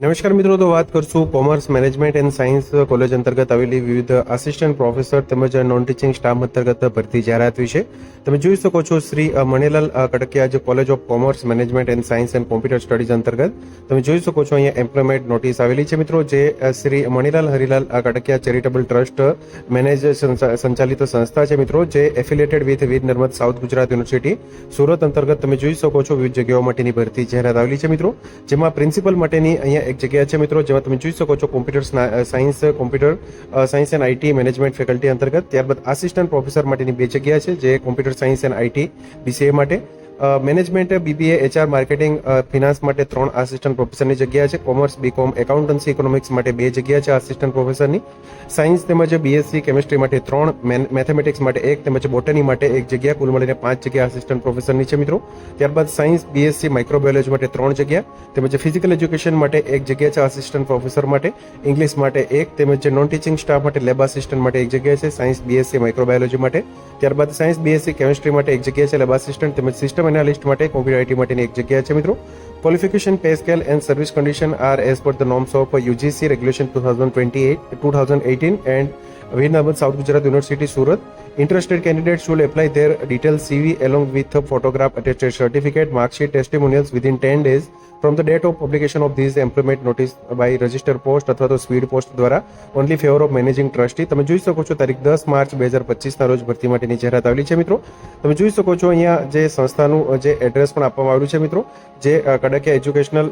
નમસ્કાર મિત્રો, તો વાત કરશું commerce management and science college અંતર્ગત આવેલી વિવિધ આસિસ્ટન્ટ પ્રોફેસર તેમજ નોન ટીચિંગ સ્ટાફ અંતર્ગત ભરતી જાહેરાત વિશે. તમે જોઈ શકો છો શ્રી મણિલાલ કડકિયા જે college of commerce management and science and computer studies અંતર્ગત. તમે જોઈ શકો છો અહીંયા એમ્પ્લોયમેન્ટ નોટિસ આવેલી છે મિત્રો, જે Shri Manilal Harilal Kadakia charitable trust manage સંચાલિત સંસ્થા છે મિત્રો, જે affiliated with Veer Narmad south Gujarat university Surat અંતર્ગત તમે જોઈ શકો છો વિવિધ જગ્યાઓ માટેની ભરતી જાહેરાત આવેલી છે મિત્રો, જેમાં પ્રિન્સિપલ માટેની અહીંયા એક જગ્યા છે મિત્રો, જેમાં તમે જોઈ શકો છો computer science computer science and IT management faculty અંતર્ગત. ત્યારબાદ આસિસ્ટન્ટ પ્રોફેસર માટેની બે જગ્યા છે, જે computer science and IT BCA માટે. Management BBA HR marketing finance માટે ત્રણ આસિસ્ટન્ટ પ્રોફેસરની જગ્યા છે. કોમર્સ બીકોમ એકાઉન્ટન્સી ઇકોનોમિક્સ માટે બે જગ્યા છે આસિસ્ટન્ટ પ્રોફેસરની સાયન્સ તેમજ બીએસસી કેમિસ્ટ્રી માટે ત્રણ મેથેમેટિક્સ માટે એક, તેમજ બોટની માટે એક જગ્યા. કુલ મળીને પાંચ જગ્યા આસિસ્ટન્ટ પ્રોફેસરની છે મિત્રો. ત્યારબાદ સાયન્સ બીએસસી માઇક્રોબાયોલોજી માટે ત્રણ જગ્યા. તેમજ ફિઝિકલ એજ્યુકેશન માટે એક જગ્યા છે આસિસ્ટન્ટ પ્રોફેસર માટે. ઇંગ્લિશ માટે એક, તેમજ નોન ટીચિંગ સ્ટાફ માટે લેબ આસિસ્ટન્ટ માટે એક જગ્યા છે. સાયન્સ બીએસસી માઇક્રોબાયોલોજી માટે. ત્યારબાદ સાયન્સ બીએસસી કેમિસ્ટ્રી માટે એક જગ્યા છે લેબ આસિસ્ટન્ટ તેમજ સિસ્ટમ એનાલિસ્ટ માટે આઈટી માટેની એક જગ્યા છે મિત્રો. Qualification pay scale and service condition are as per the norms of UGC regulation two thousand twenty eight two thousand eighteen and Veer south Gujarat university Surat interested candidates should apply their detailed CV along with a photograph certificate certificate, mark sheet, testimonials within 10 days from the date of publication of these employment notice by અથવા તો speed post દ્વારા. Only favour of managing trustee તમે જોઈ શકો છો તારીખ દસ March બે હજાર પચીસના રોજ ભરતી માટેની જાહેરાત આવેલી છે મિત્રો. તમે જોઈ શકો છો અહીંયા જે સંસ્થાનું જે એડ્રેસ પણ આપવામાં આવ્યું છે મિત્રો. જે Kadakia educational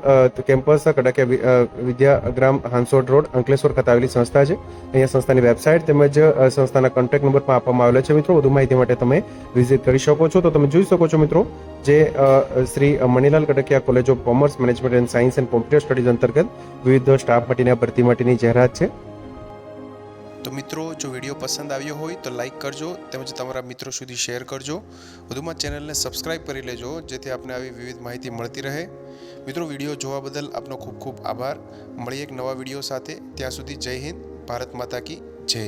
campus Kadakia Vidyagram Hansod road Ankleshwar ખાતે આવેલી સંસ્થા છે. અહીંયા સંસ્થાની વેબસાઇટ તેમજ સંસ્થાના કોન્ટેક્ટ નંબર પણ આપવામાં આવેલા છે મિત્રો, વધુ માહિતી માટે તમે વિઝિટ કરી શકો છો. તો તમે જોઈ શકો છો મિત્રો, જે Shri Manilal Katakia college of commerce management and science and computer studies અંતર્ગત વિવિધ સ્ટાફ માટેની ભરતી માટેની જાહેરાત છે. તો મિત્રો, જો વીડિયો પસંદ આવ્યો હોય તો લાઈક કરજો, તેમજ તમારા મિત્રો સુધી શેર કરજો. વધુમાં ચેનલને સબસ્ક્રાઇબ કરી લેજો, જેથી આપને આવી વિવિધ માહિતી મળતી રહે. મિત્રો, વીડિયો જોવા બદલ આપનો ખૂબ ખૂબ આભાર. મળીએ એક નવા વીડિયો સાથે. ત્યાં સુધી જય હિન્દ, ભારત માતા કી જય.